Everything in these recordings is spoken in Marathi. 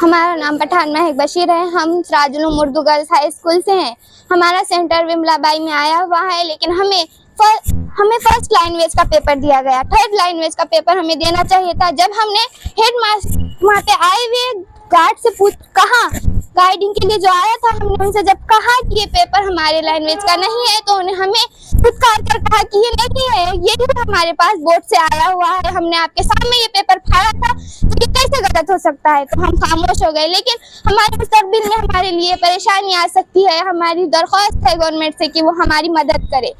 हमारा नाम पठान महक बशीर है। हम Sarajul Urdu girls high school से हैं। हमारा सेंटर विमलाबाई में आया हुआ है, लेकिन हमें फ़र्स्ट हमें फ़र्स्ट लैंग्वेज का पेपर दिया गया। थर्ड लैंग्वेज का पेपर हमें देना चाहिए था। जब हमने हेड मास्टर वहाँ पे आए हुए गार्ड से पूछ, कहा गाइडिंग के लिए जो आया था हमने उनसे जब कहा कि ये पेपर हमारे लैंग्वेज का नहीं है तो उन्हें हमें फुटकार कर कहा कि ये नहीं है ये भी हमारे पास बोर्ड से आया हुआ है हमने आपके सामने ये पेपर फाड़ा था तो ये कैसे गलत हो सकता है? तो हम खामोश हो गए लेकिन हमारे मुस्तकबिल में हमारे लिए परेशानी आ सकती है हमारी दरख्वास्त है गवर्नमेंट से कि वो हमारी मदद करे।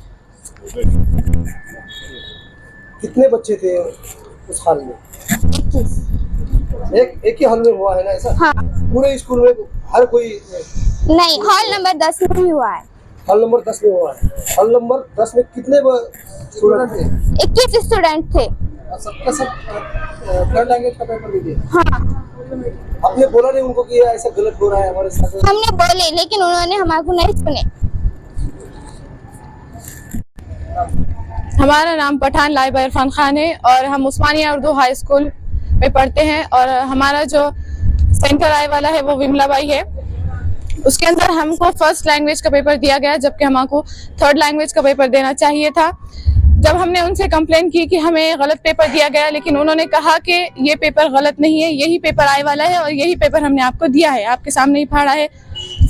कितने बच्चे थे उस हाल में? इक्कीस। एक एक ही हाल में हुआ है ना ऐसा? हाँ। पूरे स्कूल में हर कोई नहीं हॉल नंबर दस में ही हुआ है। हॉल नंबर दस में हुआ है। हॉल नंबर दस में कितने स्टूडेंट थे? इक्कीस स्टूडेंट थे। सबका सब थर्ड लैंग्वेज का पेपर भी दिया हाँ। आपने बोला नहीं उनको कि ऐसा गलत हो रहा है हमारे साथ। हमने बोले लेकिन उन्होंने हमारे नहीं सुने। हमारा नाम पठान लाइबा इरफान खान है और हम उस्मानिया उर्दू हाई स्कूल में पढ़ते हैं और हमारा जो सेंटर आए वाला है, वो विमला बाई है। उसके अंदर हमको फ़र्स्ट लैंग्वेज का पेपर दिया गया, जबकि हमको थर्ड लैंग्वेज का पेपर देना चाहिए था। जब हमने उनसे कंप्लेन की कि हमें गलत पेपर दिया गया, लेकिन उन्होंने कहा कि ये पेपर गलत नहीं है, यही पेपर आए वाला है और यही पेपर हमने आपको दिया है, आपके सामने ही फाड़ा है।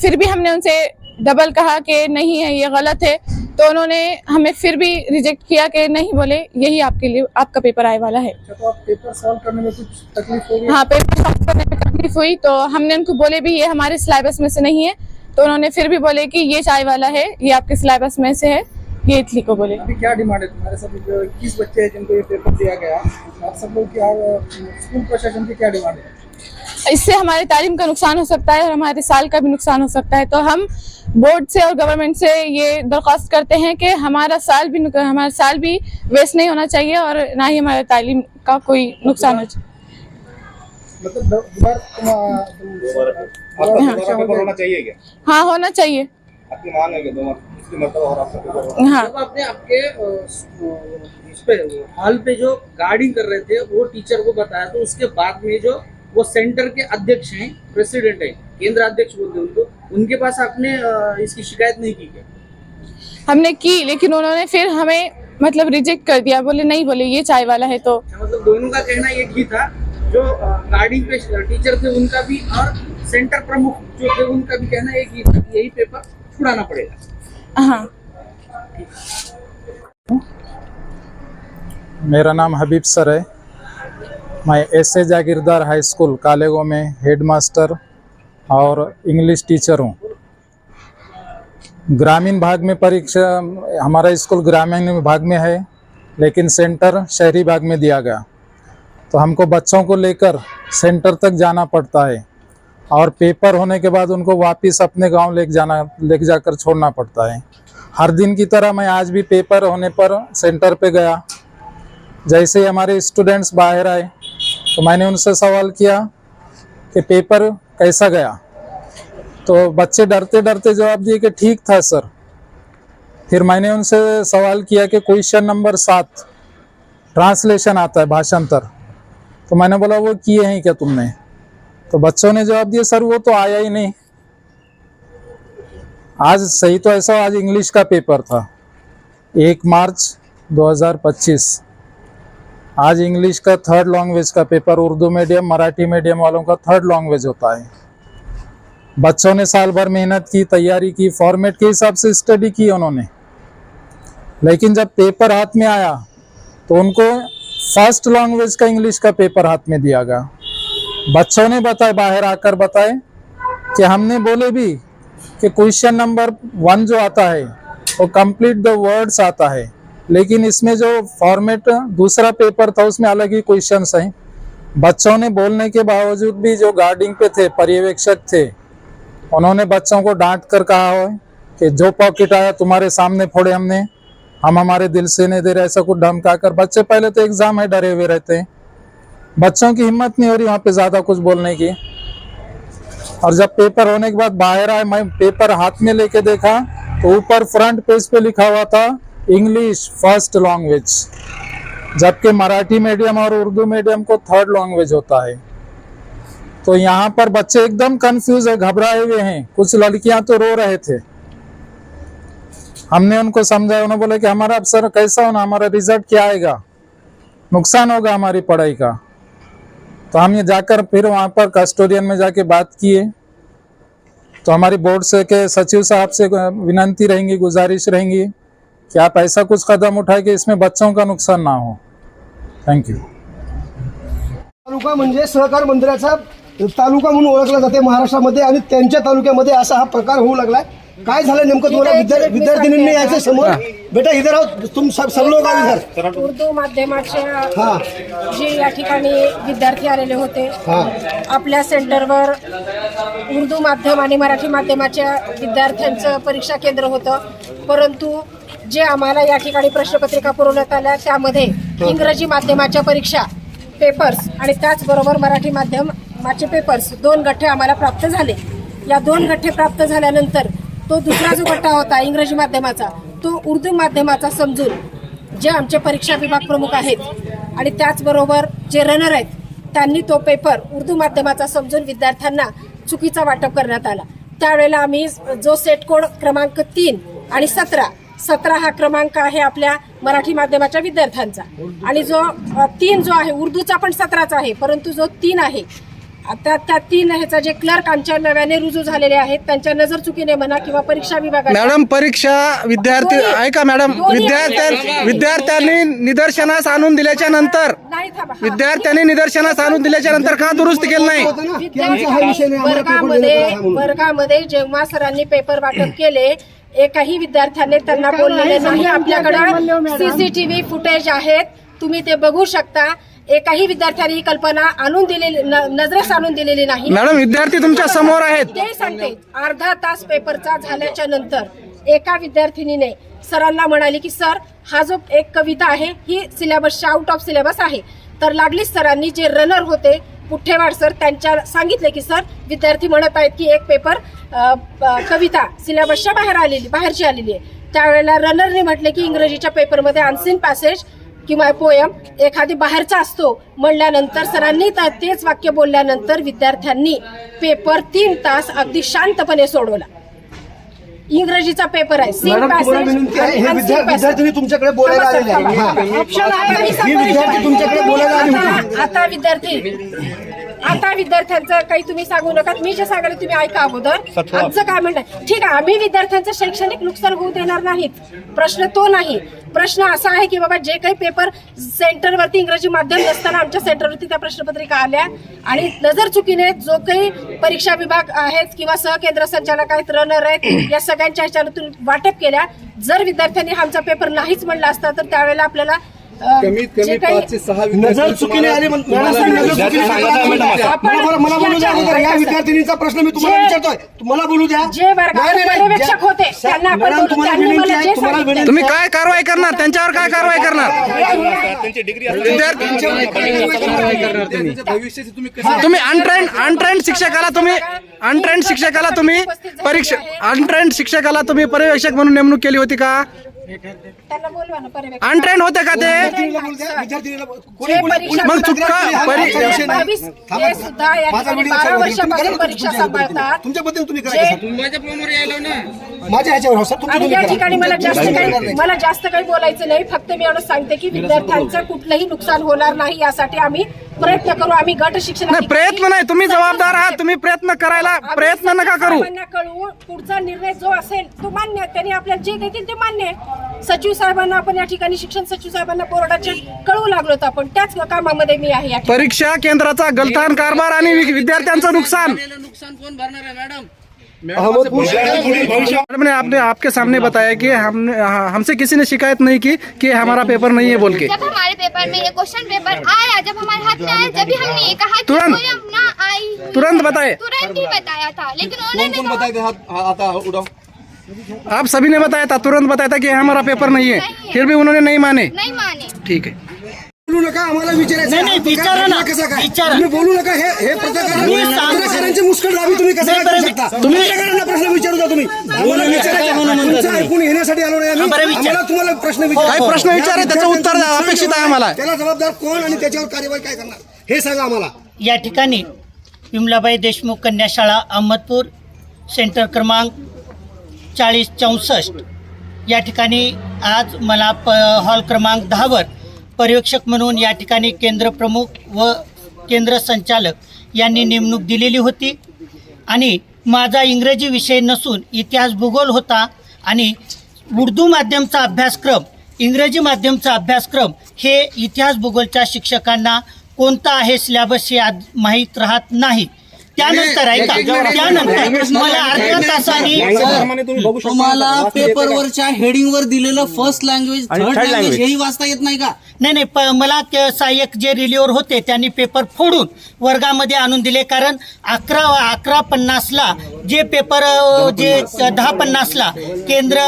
फिर भी हमने उनसे डबल कहा कि नहीं है ये गलत है। तो उन्होंने हमें फिर भी रिजेक्ट किया कि नहीं बोले यही आपके लिए आपका पेपर आए वाला है। अच्छा तो आप पेपर सॉल्व करने में कुछ तकलीफ़ हाँ पेपर सॉल्व करने में तकलीफ़ हुई तो हमने उनको बोले भी ये हमारे सिलेबस में से नहीं है। तो उन्होंने फिर भी बोले कि ये चाय वाला है ये आपके सिलेबस में से है ये इटली को बोले। अभी क्या डिमांड है तुम्हारे सब जो इक्कीस बच्चे हैं जिनको ये पेपर दिया गया? आप सब लोग क्या स्कूल प्रशासन की क्या डिमांड है? इससे हमारे तालीम का नुकसान हो सकता है और हमारे साल का भी नुकसान हो सकता है। तो हम बोर्ड से और गवर्नमेंट से ये दरख्वास्त करते हैं कि हमारा साल भी हमारा साल भी वेस्ट नहीं होना चाहिए और ना ही हमारे तालीम का कोई नुकसान हो चाहिए मतलब हाँ। होना चाहिए क्या? हाँ होना चाहिए। है मतलब हाँ। जब आपने आपके इस पे हॉल पे जो गार्डिंग कर रहे थे वो टीचर को बताया तो उसके बाद में जो वो सेंटर के अध्यक्ष हैं प्रेसिडेंट हैं केंद्र अध्यक्ष बोलते हैं उनको उनके पास आपने इसकी शिकायत नहीं की क्या? हमने की लेकिन उन्होंने फिर हमें मतलब रिजेक्ट कर दिया। बोले नहीं बोले ये चाय वाला है तो। अच्छा, मतलब दोनों का कहना एक ही था जो गार्डिंग पे टीचर थे उनका भी और सेंटर प्रमुख जो थे उनका भी कहना एक ही था कि यही पेपर छुड़ाना पड़ेगा। हाँ। मेरा नाम हबीब सर है। मैं S A Jagirdar high school कालेगो में हेड मास्टर और इंग्लिश टीचर हूँ। ग्रामीण भाग में परीक्षा, हमारा स्कूल ग्रामीण भाग में है, लेकिन सेंटर शहरी भाग में दिया गया। तो हमको बच्चों को लेकर सेंटर तक जाना पड़ता है और पेपर होने के बाद उनको वापस अपने गाँव ले जाना ले जाकर छोड़ना पड़ता है। हर दिन की तरह मैं आज भी पेपर होने पर सेंटर पे गया। जैसे ही हमारे स्टूडेंट्स बाहर आए तो मैंने उनसे सवाल किया कि पेपर कैसा गया? तो बच्चे डरते डरते जवाब दिए कि ठीक था सर। फिर मैंने उनसे सवाल किया कि क्वेश्चन नंबर सात, ट्रांसलेशन आता है भाषांतर। तो मैंने बोला, वो किए हैं क्या तुमने? तो बच्चों ने जवाब दिया, सर, वो तो आया ही नहीं। आज सही तो ऐसा, आज इंग्लिश का पेपर था। एक मार्च 2025 आज इंग्लिश का थर्ड लैंग्वेज का paper Urdu medium Marathi medium वालों का थर्ड लैंग्वेज होता है। बच्चों ने साल भर मेहनत की, तैयारी की फॉर्मेट के हिसाब से स्टडी की उन्होंने। लेकिन जब पेपर हाथ में आया तो उनको फ़र्स्ट लैंग्वेज का इंग्लिश का पेपर हाथ में दिया गया। बच्चों ने बताया, बाहर आकर बताए कि हमने बोले भी कि क्वेश्चन नंबर वन जो आता है, वो कंप्लीट द वर्ड्स आता है। लेकिन इसमें जो फॉर्मेट दूसरा पेपर था, उसमें अलग ही क्वेश्चन हैं। बच्चों ने बोलने के बावजूद भी जो गार्डिंग पे थे, पर्यवेक्षक थे, उन्होंने बच्चों को डांट कर कहा हो कि जो पॉकेट आया तुम्हारे सामने फोड़े हमने, हम हमारे दिल से नहीं दे रहे, ऐसा कुछ धमका कर बच्चे पहले तो एग्ज़ाम है डरे हुए रहते हैं। बच्चों की हिम्मत नहीं हो रही वहाँ पे ज़्यादा कुछ बोलने की। और जब पेपर होने के बाद बाहर आए, मैं पेपर हाथ में लेके देखा तो ऊपर फ्रंट पेज पे लिखा हुआ था इंग्लिश फ़र्स्ट लैंग्वेज जबकि मराठी मीडियम और उर्दू मीडियम को थर्ड लैंग्वेज होता है। तो यहाँ पर बच्चे एकदम कंफ्यूज है, घबराए हुए हैं। कुछ लड़कियाँ तो रो रहे थे। हमने उनको समझाया, उन्होंने बोला कि हमारा अफसर कैसा होना, हमारा रिज़ल्ट क्या आएगा? नुकसान होगा हमारी पढ़ाई का। तो हम ये जाकर फिर वहाँ पर कस्टोडियन में जाके बात किए। तो हमारी बोर्ड से के सचिव साहब से विनंती रहेंगी, गुजारिश रहेंगी। कि आप ऐसा कुछ कदम उठाए कि इसमें बच्चों का नुकसान ना हो। थैंक यू तालुका म्हणजे सहकार मंदिराचा तालुका म्हणून ओळखला जाते महाराष्ट्रामध्ये आणि त्यांच्या तालुक्यामध्ये असा हा प्रकार होऊ लागलाय. काय झालं नेमकं तुम्हाला विद्या- विद्यार्थिनींनी यायचं समोर? बेटा इधर आहो तुम सब सब लोग आओ इधर। उर्दू माध्यमाच्या हा। जे या ठिकाणी विद्यार्थी आलेले होते. हा। आपल्या सेंटरवर उर्दू माध्यम आणि मराठी माध्यमाच्या विद्यार्थ्यांचं परीक्षा केंद्र होतं. परंतु जे आम्हाला या ठिकाणी प्रश्नपत्रिका पुरवण्यात आल्या त्यामध्ये इंग्रजी माध्यमाच्या परीक्षा पेपर्स आणि त्याचबरोबर मराठी माध्यमाचे पेपर्स दोन गठ्ठे आम्हाला प्राप्त झाले. या दोन गठ्ठे प्राप्त झाल्यानंतर तो दुसरा जो गठ्ठा होता इंग्रजी माध्यमाचा तो उर्दू माध्यमाचा समजून जे आमचे परीक्षा विभाग प्रमुख आहेत आणि त्याचबरोबर जे रनर आहेत त्यांनी तो पेपर उर्दू माध्यमाचा समजून विद्यार्थ्यांना चुकीचा वाटप करण्यात आला. त्यावेळेला आम्ही जो सेट कोड क्रमांक तीन आणि सतरा सतरा हा क्रमांक आहे आपल्या मराठी माध्यमाच्या विद्यार्थ्यांचा. आणि जो तीन जो आहे उर्दूचा पण सतराचा आहे परंतु जो तीन आहे आता त्या तीन ह्याचा जे क्लर्क आमच्या नव्याने रुजू झालेले आहेत त्यांच्या नजर चुकीने म्हणा किंवा परीक्षा विभागाच्या मॅडम परीक्षा विद्यार्थी दोन्ही- ऐका मॅडम दोन्ही- विद्यार्थ्या विद्यार्थ्यांनी निदर्शनास आणून दिल्याच्या नंतर नाही थांबा. हा. विद्यार्थ्यांनी निदर्शनास आणून दिल्याच्या नंतर का दुरुस्त केलं नाही? हा वर्गामध्ये वर्गामध्ये जेव्हा सरांनी पेपर वाटप केले एकाही विद्यार्थ्याने त्यांना बोललेले नाही. आपल्याकडे सीसीटीव्ही फुटेज आहेत. तुम्ही ते बघू शकता. एकाही विद्यार्थ्याने ही कल्पना आणून दिलेली न- नजरेस आणून दिलेली नाही. मॅडम विद्यार्थी तुमच्यासमोर आहेत. ते सांगते अर्धा तास पेपरचा झाल्याच्यानंतर एका विद्यार्थिनीने सरांना म्हणाली की सर हा जो एक कविता आहे ही सिलेबसच्या आउट ऑफ सिलेबस आहे. तर लागलीच सरांनी जे रनर होते पुठ्ठेवाड सर त्यांच्या सांगितले की सर विद्यार्थी म्हणत आहेत की एक पेपर अ, कविता सिलेबसच्या बाहेर आलेली बाहेरची आलेली आहे. त्यावेळेला रनरने म्हटले की इंग्रजीच्या पेपरमध्ये अनसीन पॅसेज किंवा पोयम एखादी बाहेरचा असतो म्हणल्यानंतर सरांनी तेच वाक्य बोलल्यानंतर विद्यार्थ्यांनी पेपर तीन तास अगदी शांतपणे सोडवला. इंग्रजीचा पेपर आहे. हे तुमच्याकडे बोलायला आलेले आहे. आता विद्यार्थी आता विद्यार्थ्यांचं काही तुम्ही सांगू नका. मी जे सांगायला तुम्ही ऐका अगोदर. आमचं काय म्हणणं? ठीक आहे आम्ही विद्यार्थ्यांचं शैक्षणिक नुकसान होऊ देणार नाहीत. प्रश्न तो नाही. प्रश्न असा आहे की बाबा जे काही पेपर सेंटरवरती इंग्रजी माध्यम नसताना आमच्या सेंटरवरती त्या प्रश्नपत्रिका आल्या आणि नजर चुकीने जो काही परीक्षा विभाग आहेत किंवा सहकेंद्र संचालक आहेत रनर आहेत या सगळ्यांच्या ह्याच्यातून वाटप केल्या. जर विद्यार्थ्यांनी आमचा पेपर नाहीच म्हणला असता तर त्यावेळेला आपल्याला अ, जे काही सहा नजर चुकीने आली मला बोला- द्या अगोदर. या विद्यार्थिनीचा प्रश्न मी तुम्हाला विचारतोय. तुम्हाला बोलू द्या. तुम्ही काय कारवाई करणार? त्यांच्यावर काय कारवाई करणार? तुम्ही. अनट्रेंड अनट्रेंड शिक्षकाला तुम्ही अनट्रेंड शिक्षकाला तुम्ही परीक्षा अनट्रेंड शिक्षकाला तुम्ही पर्यवेक्षक म्हणून नेमणूक केली होती का? त्यांना बोलवा ना पर्यवेक्षक अनट्रेंड होते का ते? मग चुका- परी-. बावीस. हे सुद्धा या ठिकाणी बारा. वर्षापासून परीक्षा तुमच्या सांभाळतात. तुमच्याबद्दल तुम्ही जे- करायचं माझ्या ह्याच्यावर हो, सर आणि या. ठिकाणी मला जास्त काही मला जास्त काही बोलायचं नाही. फक्त मी एवढं सांगते की विद्यार्थ्यांचं कुठलंही नुकसान होणार नाही यासाठी आम्ही प्रयत्न करू आम्ही गट शिक्षण नाही प्रयत्न नाही तुम्ही जबाबदार आहात तुम्ही प्रयत्न करायला प्रयत्न नका करू. कळवू पुढचा निर्णय जो असेल तो मान्य आहे. त्यांनी आपल्याला जे देतील ते मान्य आहे. सचिव साहेबांना आपण या ठिकाणी शिक्षण सचिव साहेबांना बोर्डाचे कळवू लागलो होतो आपण. त्याच कामामध्ये मी आहे या ठिकाणी. परीक्षा केंद्राचा गलतान कारभार आणि वि- विद्यार्थ्यांचं नुकसान. नुकसान कोण भरणार आहे मॅडम? मैडम आपने आपके सामने बताया कि हमने हाँ, हमसे किसी ने शिकायत नहीं की कि हमारा पेपर नहीं है बोल के। जब हमारे पेपर में ये क्वेश्चन पेपर आया जब हमारे हाथ में आया जब भी हमने ये कहा तुरंत। ना आई तुरंत बताए। तुरंत ही बताया था लेकिन उन्होंने आप सभी ने बताया था तुरंत बताया था कि हमारा पेपर नहीं है। नहीं है। फिर भी उन्होंने नहीं माने। नहीं माने। ठीक है। बोलू नका आम्हाला विचारायचं नाही नाही विचारा ना कसं काय? तुम्ही बोलू नका हे हे पत्रकारांची मुस्कट दाबी तुम्ही कसं काय करू शकता? तुम्ही पत्रकारांना प्रश्न विचारू द्या तुम्ही. आम्हाला विचारायचं तुमचं ऐकून घेण्यासाठी आलो नाही आम्ही. आम्हाला तुम्हाला प्रश्न काय विचार प्रश्न विचार त्याचं उत्तर द्या अपेक्षित आहे आम्हाला. त्याला जबाबदार कोण आणि त्याच्यावर कार्यवाही काय करणार? हे सांगा आम्हाला. या ठिकाणी विमलाबाई देशमुख कन्याशाळा अहमदपूर सेंटर क्रमांक चाळीस चौसष्ट. या ठिकाणी आज मला प हॉल क्रमांक दहावर पर्यवेक्षक म्हणून या ठिकाणी केंद्र प्रमुख व केंद्र संचालक यांनी नेमणूक दिलेली होती. आणि माझा इंग्रजी विषय नसून इतिहास भूगोल होता आणि उर्दू माध्यमचा अभ्यासक्रम इंग्रजी माध्यमचा अभ्यासक्रम हे इतिहास भूगोलच्या शिक्षकांना कोणता आहे सिलेबस हे आज माहीत राहत नाही. त्यानंतर ऐका त्यानंतर मला अर्ध्या तासाने तुम्हाला पेपरवरच्या हेडिंगवर दिलेलं फर्स्ट लँग्वेज थर्ड लँग्वेज हेही वाचता येत नाही का? नाही नाही मला सहाय्यक जे रिलीवर होते त्यांनी पेपर फोडून वर्गामध्ये आणून दिले. कारण अकरा अकरा पन्नासला जे पेपर जे दहा पन्नासला केंद्र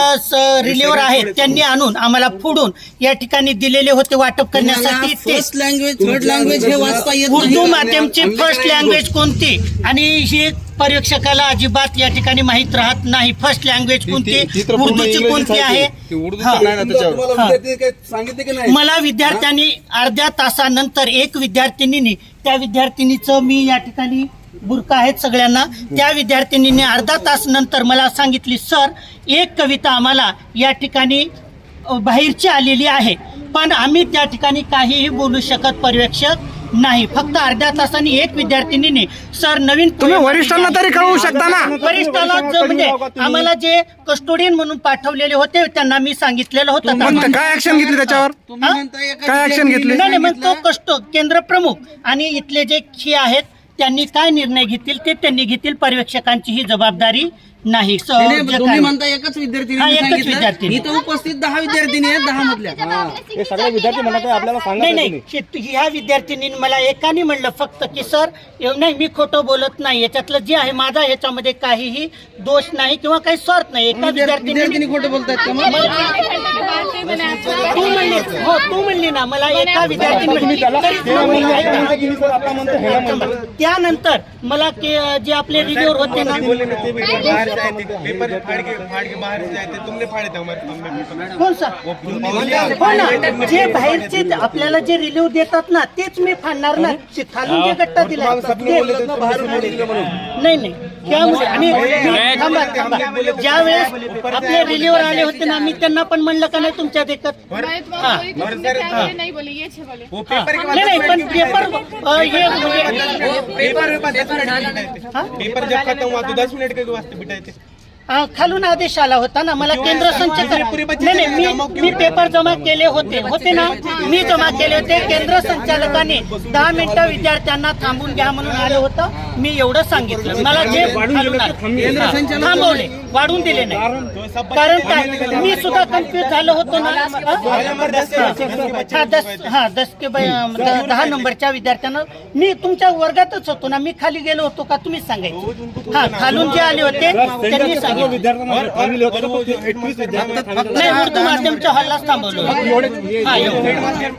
रिलीवर आहेत त्यांनी आणून आम्हाला फोडून या ठिकाणी दिलेले होते वाटप करण्यासाठी. फर्स्ट लँग्वेज थर्ड लँग्वेज हे वाचता येत नाही. उर्दू? माध्यमची फर्स्ट लँग्वेज कोणती? आणि ही पर्यवेक्षकाला अजिबात या ठिकाणी माहीत राहत नाही. फर्स्ट लँग्वेज कोणती? उर्दूची कोणती आहे? हा. तुम्हाला विद्यार्थी काही सांगितले की नाही? मला विद्यार्थ्यांनी अर्ध्या तासानंतर एक विद्यार्थिनीनी त्या विद्यार्थिनीचं मी या ठिकाणी बुरका आहेत सगळ्यांना. त्या विद्यार्थिनीने अर्धा तास नंतर मला सांगितली सर एक कविता आम्हाला या ठिकाणी बाहेरची आलेली आहे. पण आम्ही त्या ठिकाणी काहीही बोलू शकत पर्यवेक्षक नाही फक्त अर्ध्या तासाने एक विद्यार्थिनीने. सर नवीन तुम्ही वरिष्ठांना तरी कळवू शकता ना? वरिष्ठाला जो म्हणजे आम्हाला जे कस्टोडियन म्हणून पाठवलेले होते त्यांना मी सांगितलेलं होतं. मग काय ऍक्शन घेतली त्याच्यावर? हा? काय ऍक्शन घेतली? नाही नाही मग तो कष्ट केंद्र प्रमुख आणि इथले जे खी आहेत त्यांनी काय निर्णय घेतील ते त्यांनी घेतील. पर्यवेक्षकांची ही जबाबदारी नाही स- नाही, नाही, तुम्ही म्हणता एकच हा, विद्यार्थिनी एकच सांगितलं विद्यार्थिनी. इथं उपस्थित दहा विद्यार्थिनी आहेत दहा मधल्या नाही नाही शे- ह्या विद्यार्थिनी मला एकाने म्हणलं फक्त की सर एव- नाही मी खोटं बोलत नाही याच्यातलं जे आहे माझा ह्याच्यामध्ये काहीही दोष नाही किंवा काही स्वार्थ नाही एका विद्यार्थिनी विद्यार्थिनी खोटं बोलतायत का मग? तू म्हणली हो तू म्हणली ना मला एका विद्यार्थी म्हणली मी ऐका. त्यानंतर मला के- जे आपले रिव्ह्यूर होते ना पेपर फाड़ के फाड़ के बाहर से आए थे तुमने फाड़े थे हमारे पेपर कोण सा हो ना? जे बाहेरचे आपल्याला जे रिलीव देतात ना तेच मी फाडणार ना. शे- खालून जे गट्टा दिला नाही. नाही त्यामुळे आणि मी- थांबा थांबा. ज्या वेळेस आपले रिलीवर आले होते ना मी त्यांना पण म्हणलं का नाही तुमच्या देखत? हा. नहीं बोले ये छे बोले. नाही नाही पण पेपर अ, हे म्हणजे- पेपर पेपर जब खत्म हुआ तो दस मिनट के वास्ते बिठाए पंचायती खालून आदेश आला होता ना मला केंद्र नाही नाही मी मी पेपर जमा केले होते. होते ना? मी जमा केले होते. केंद्र संचालकाने दहा मिनिटं विद्यार्थ्यांना थांबून घ्या म्हणून आलं होतं. मी एवढं सांगितलं. मला जे खालून आलं. थांबवले. वाढून दिले नाही. कारण काय? मी सुद्धा कन्फ्युज झालो होतो ना. हा? दस हा दस के ब- द- दहा नंबरच्या विद्यार्थ्यांना. मी तुमच्या वर्गातच होतो ना. मी खाली गेलो होतो का? तुम्हीच सांगायचं. हा खालून जे आले होते त्यांनी सांगितलं. नाही उर्दू माध्यमच्या हॉललाच थांबवलं होतं. हा एवढं.